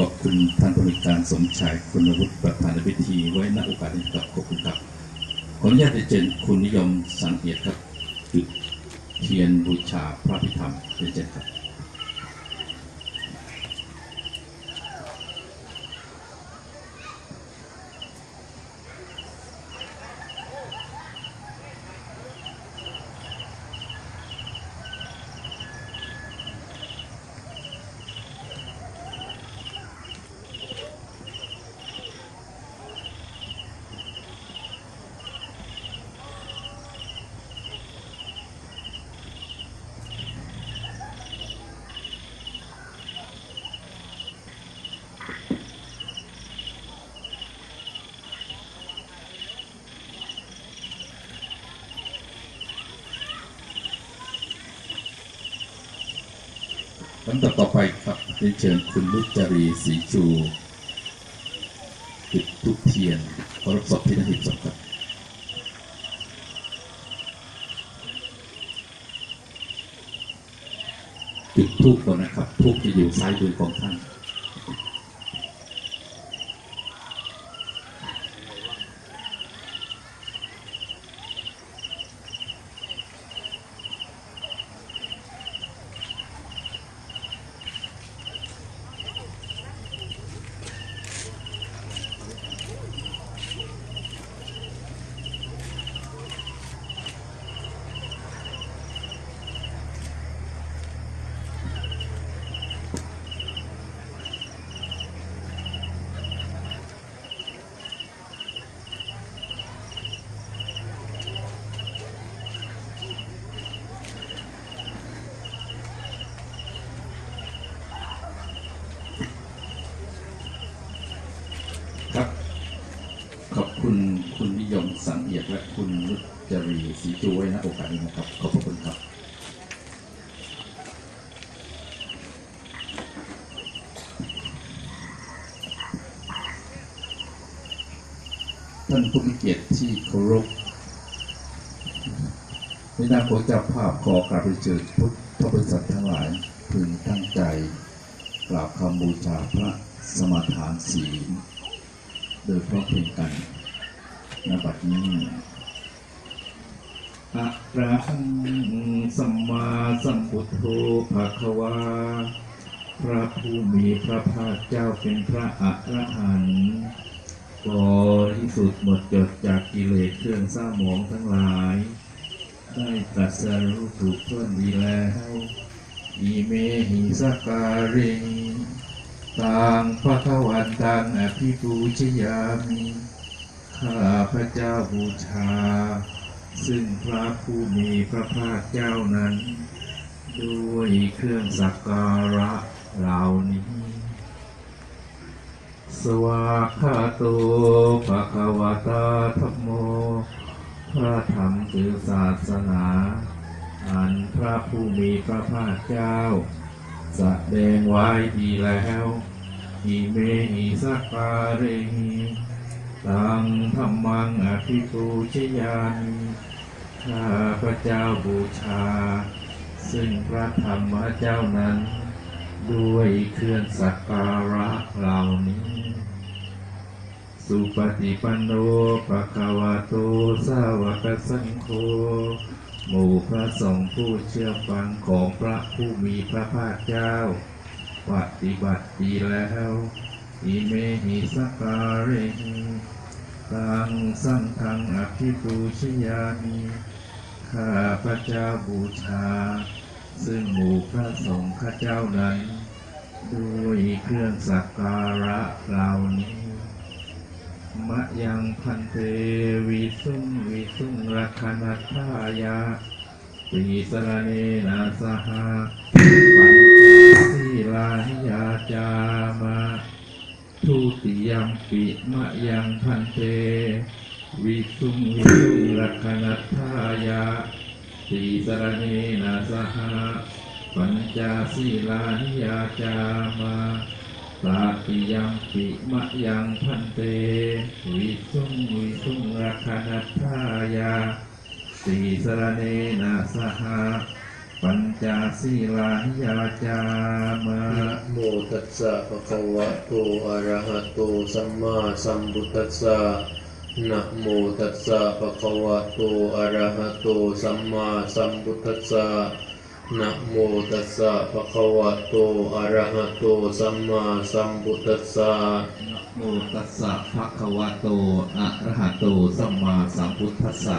ขอบคุณท่านผู้ในวยการสมชายคุณวุฒิประธานพิธีไว้ณโอกาสนี้ครับขอบคุณครับขออนุญาตเจนคุณนิยมสังเกตครับจุดเทียนบูชาพระพิธรรมเรียนครับ ลำดับต่อไปครับเรียนเชิญคุณลุจรีศรีจูจุดทุกเทียนขอรับศพที่นาทีศพครับจุดทุกก่อนนะครับทุกจะอยู่ซ้ายมือของท่าน ครับ ขอบคุณคุณนิยมสังเอียดและคุณนุจ รีจูไว้นะโอกาสนี้นะครับ ขอบพระคุณครับท่านผู้มีเกียรติที่เคารพในนามของเจ้าภาพขอกราบเรียนเชิญพุทธบริษัททั้งหลายพึงตั้งใจกราบคำบูชาพระสมทานศีลโดยพราะเพียงกันณบัดนี้ อะระหังสัมมาสัมพุทโธภะคะวา พระผู้มีพระภาคเจ้าเป็นพระอรหันต์บริสุทธิ์หมดจดจากกิเลสเครื่องเศร้าหมองทั้งหลาย ได้ตรัสรู้ถูกต้นดีแล้วอิเมหิสกการิงตังพระขวันตังอภิปูชยามิ ข้าพระเจ้าบูชา ซึ่งพระผู้มีพระภาคเจ้านั้น ด้วยเครื่องสักการะเหล่านี้ สวากขาโตภะคะวะตาธัมโม พระธรรมคือศาสนาอันพระผู้มีพระภาคเจ้าแสดงไว้ดีแล้วอิเมหิสักการเรหิ ตังธรรมังอภิปูชยามิข้าพระเจ้าบูชา ซึ่งพระธรรมเจ้านั้น ด้วยเครื่องสักการะเหล่านี้ สุปฏิปันโนปะคะวะโตสาวกสังโฆหมู่พระสงฆ์ผู้เชื่อฟังของพระผู้มีพระภาคเจ้า ปฏิบัติดีแล้วอิเมหิสกการิ ตังสังฆังอภิปูชยามิข้าพระเจ้าบูชา ซึ่งหมู่พระสงฆ์ข้าเจ้านั้น ด้วยเครื่องสักการะเหล่านี้ มะยังพันเตวิสุงวิสุงรักนัทายาปีสรเนนาสหาปัญจศีลานิยาจามา ทุติยมปิมะยังพันเตวิสุงวิสุงรักนัทายาปีสรเนนาสหาปัญจศีลานิยาจามาตาติยังปิมะยังพันเตวิสุงวิสุงรักนัทายาสีสรเนนะสหะ ปปัญจศีลานิยาจามะนะโมตัสสะภะคะวะโตอะระหะโตสัมมาสัมพุทธัสสะนะโมตัสสะภะคะวะโตอะระหะโตสัมมาสัมพุทธัสสะนะโมตัสสะภะคะวะโตอะระหะโตสัมมาสัมพุทธัสสะนะโมตัสสะภะคะวะโตอะระหะโตสัมมาสัมพุทธัสสะ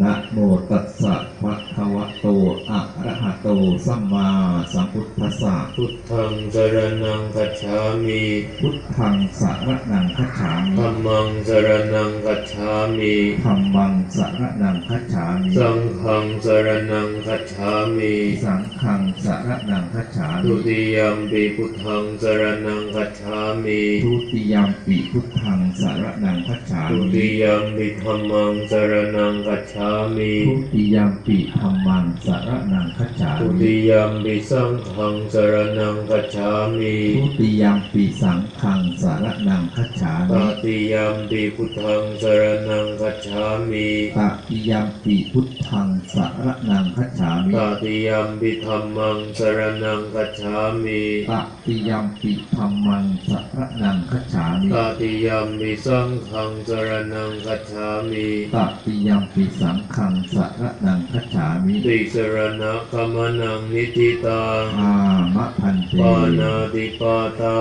นะโมตัสสะภะคะวะโต อะระหะโต สัมมาสัมพุทธัสสะ พุทธังสรณังคัจฉามิพุทธังสารนังคัจฉามิธัมมังสรณังคัจฉามิธัมมังสารนังคัจฉามิ สังฆังสรณังคัจฉามิ สังฆังสารนังคัจฉาทุมิติยมปิพุทธังสรณังคัจฉามิทุติยามปิพุทธังสารนังคัจฉาทุมิติยมปิธัมมังสรณังคัจฉามิทุติยามปิธัมมังสารนังคัจฉาทุมิติยมปิสังฆังสรณังคัจฉามิทุติยามปิสังฆังสารนังคัจฉาตมิติยมปิพุทธังสรณังคัจฉามิตติยามปิพุทธังสารนังคัจฉามิตติยมปิธัมมังสรณังคัจฉามิตติยามปิธัมมังสารนังคัจฉามิตติยมปิสังฆังสรณังคัจฉามิตติยามปิสังฆังสารนังคัจฉามิติสรณะกมนังนิติตังอามะพันเตปานาติปาตา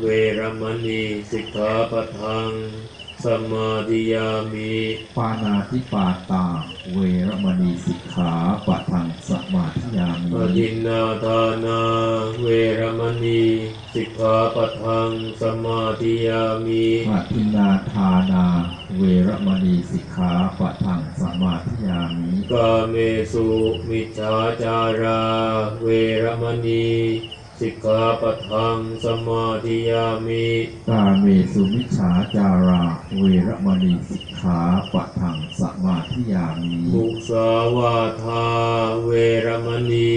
เวรมณีสิกขาปะทัง สมาธิยามิปานาติปาตา เวรมณีสิกขาปะทังสมาธิยาอมิทินนาทานาเวรมณีสิกขาปะทังสมาธิยามิอาทินนาทานา เวรมณีสิกขาปะทังสมาธิยามิกาเมสุมิจฉาจารา เวรมณี สิกขาปะทังสมาธิยามิกาเมสุมิจฉาจารา เวรมณีสิกขาปะทังสมาธิยามิมุสาวาทาเวรมณี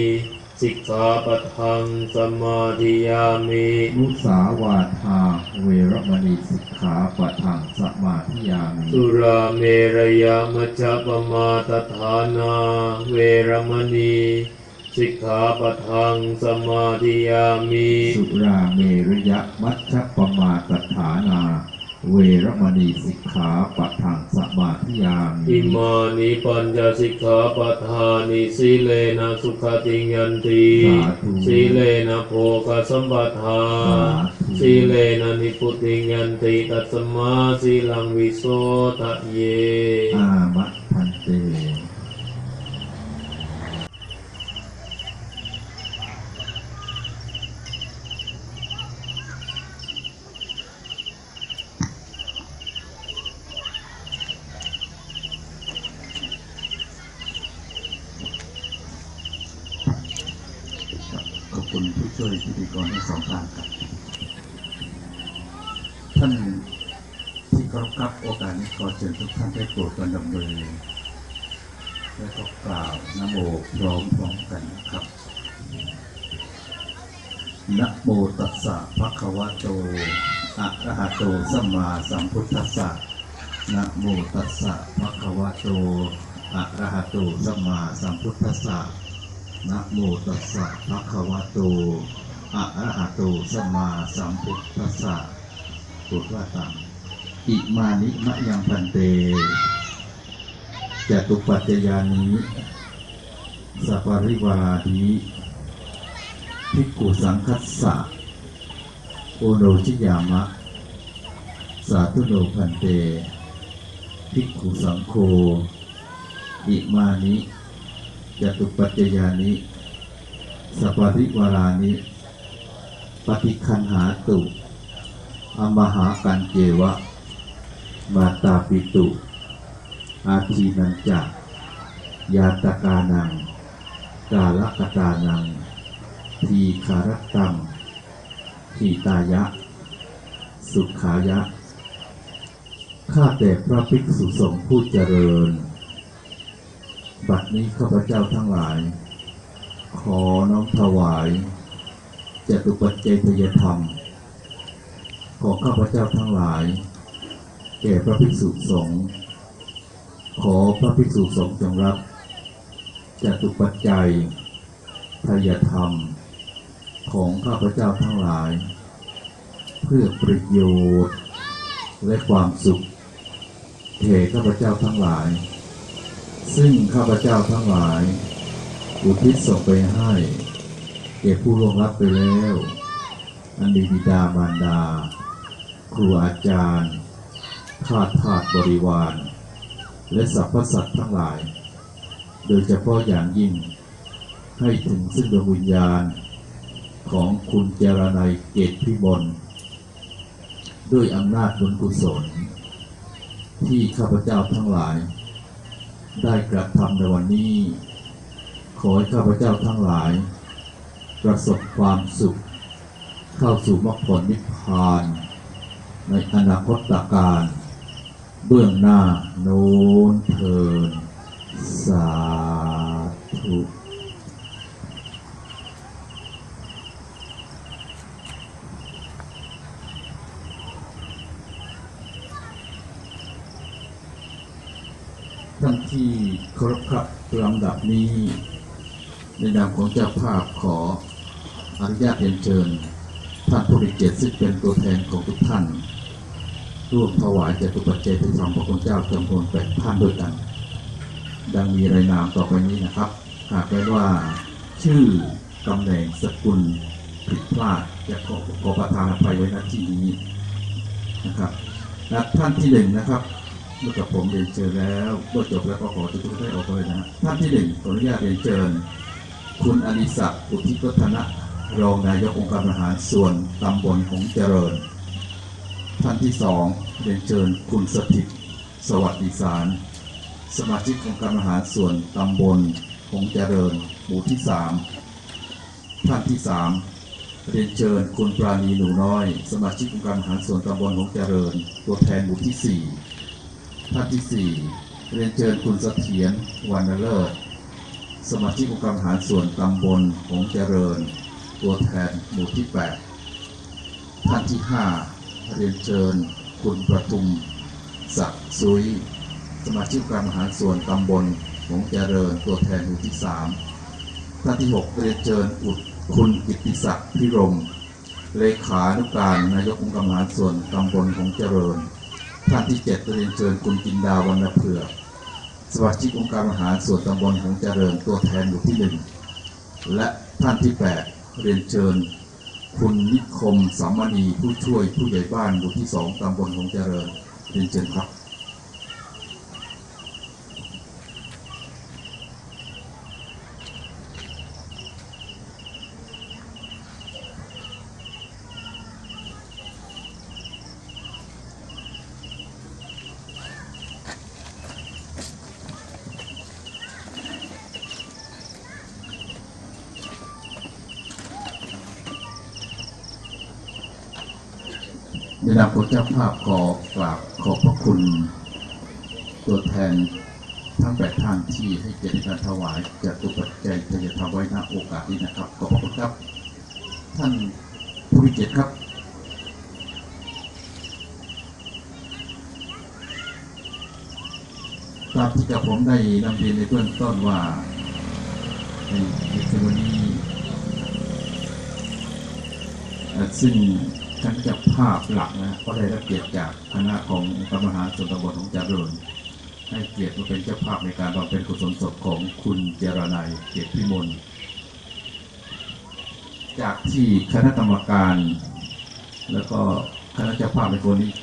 สิกขาปะทังสมาธิยามิมุสาวาทาเวรมณีสิกขาปะทังสมาธิยามิสุราเมรยมัจจปมาตฐานา เวรมณี สิกขาปะทังสมาธิยามิสุราเมรยะมัชฌปมาตฐานา เวรมณีสิกขาปะทังสมาธิยามิอิมานิปัญจสิกขาปทานิสีเลนะสุขติงยันติสีเลนะโภคสัมปทาสีเลนะนิพุติงยันติตัสมาสีลังวิโสทะเยอามะพันเต ขอบคุณผู้ ช่วยพิธีกรทั้งสองท่านครับ ท่านที่เคารพครับโอกาสนี้ขอเชิญทุกท่านได้โปรดกันดำเนินและก็กล่าวนโมพร้อมพร้อมกันนะครับนะโมตัสสะภะคะวะโตอะระหะโตสัมมาสัมพุทธัสสะนะโมตัสสะภะคะวะโตอะระหะโตสัมมาสัมพุทธัสสะ นะโมตัสสะภะคะวะโตอะระหะโตสัมมาสัมพุทธัสสะปุถว่าตังอิมานิมะยังพันเตจตุปัจจยานิสัปริวาริภิกขุสังคัสสะโอโนชิยามะ สาธุโนพันเตภิกขุสังโฆอิมานิ จตุปัจจยานิสัปปริวารานิปฏิคันหาตุอมหากันเจวะ มาตาปิตุ อาทีนันจักยาตกานัง กาลกตานัง ทีคารตังทีตายะ สุขายะ ข้าแต่พระภิกษุสงฆ์ผู้เจริญ บัดนี้ข้าพเจ้าทั้งหลาย ขอน้อมถวายจตุปัจเจยทยธรรม ของข้าพเจ้าทั้งหลาย แก่พระภิกษุสงฆ์ขอพระภิกษุสงฆ์จงรับจตุปัจจัยทายธรรม ของข้าพเจ้าทั้งหลาย เพื่อประโยชน์และความสุขแก่ข้าพเจ้าทั้งหลาย ซึ่งข้าพเจ้าทั้งหลาย อุทิศส่งไปให้แก่ผู้ล่วงลับไปแล้ว อันมีบิดามารดา ครูอาจารย์ข้าทาสบริวาร และสรรพสัตว์ทั้งหลาย โดยเฉพาะอย่างยิ่ง ให้ถึงซึ่งดวงวิญญาณ ของคุณเจรนัยเกตพิบลด้วยอำนาจบุญกุศล ที่ข้าพเจ้าทั้งหลาย ได้กระทำในวันนี้ ขอให้ข้าพเจ้าทั้งหลาย ประสบความสุข เข้าสู่มรรคผลนิพพาน ในอนาคตการ เบื้องหน้าโน้นเทินสาธุ ท่านที่เคารพครับลำดับนี้ ในนามของเจ้าภาพขออนุญาตเรียนเชิญท่านผู้มีเกียรติซึ่งเป็นตัวแทนของทุกท่าน ร่วมถวายจตุปัจจัยที่ทำพระคุณเจ้าจำนวนแปดท่านด้วยกัน ดังมีรายนามต่อไปนี้นะครับ หากไว้ว่าชื่อตำแหน่งสกุลผิดพลาดจะขอขอประทานอภัยไว้ณที่นี้นะครับและท่านที่หนึ่งนะครับ เมื่อกับผมเรียนเชิญแล้วเมื่อจบแล้วก็ขอทุกท่านได้ออกไปนะฮะท่านที่หนึ่งขออนุญาตเรียนเชิญ คุณอนิศักดิ์อุทิศวัฒนะรองนายกองค์การบริหารส่วนตำบลของเจริญ ท่านที่สองเรียนเชิญคุณสถิตสวัสดิสาร สมาชิกองค์การบริหารส่วนตำบลของเจริญ หมู่ที่สามท่านที่สามเรียนเชิญคุณปราณีหนูน้อย สมาชิกองค์การบริหารส่วนตำบลของเจริญ ตัวแทนหมู่ที่สี่ ท่านที่สี่เรียนเชิญคุณเสถียรวรรณเลิศสมาชิกองค์การหารส่วนตำบลของเจริญ ตัวแทนหมู่ที่ 8 ท่านที่ 5 เรียนเชิญ คุณประทุมศักดิ์ซุย สมาชิกองค์การหารส่วนตำบลของเจริญ ตัวแทนหมู่ที่ 3 ท่านที่ 6 เรียนเชิญอุดคุณกิติศักดิ์พิรม เลขานุการนายกองค์การหารส่วนตำบลของเจริญ ท่านที่เจ็ดเรียนเชิญคุณกินดาวรรณเผือกสมาชิกองค์การมหารส่วนตำบลของเจริญตัวแทนอยู่ที่หนึ่งและท่านที่แปดเรียนเชิญ คุณนิคมสามณีผู้ช่วยผู้ใหญ่บ้านหมู่ที่สองตำบลของเจริญเรียนเชิญครับ ในนามของเจ้าภาพขอกราบขอบพระคุณ ตัวแทนทั้งแปดท่านที่ให้เกียรติการถวายจตุปัจจัยทายธรรมไว้ณโอกาสนี้นะครับ ขอบพระคุณครับ ท่านผู้มีเกียรติครับตามที่กับผมได้นำเรียนในเบื้องต้นว่าในในเซวันนี้ซึ่ง ท่านเจ้าภาพหลักนะก็ได้รับเกียรติจากคณะของพระมหาส่วนตำบดของจารุนให้เกียรติมาเป็นเจ้าภาพในการบำเพ็ญกุศลศพของคุณเจรนายเกียรติพิมลจากที่คณะกรรมการ แล้วก็คณะเจ้าภาพในคนนี้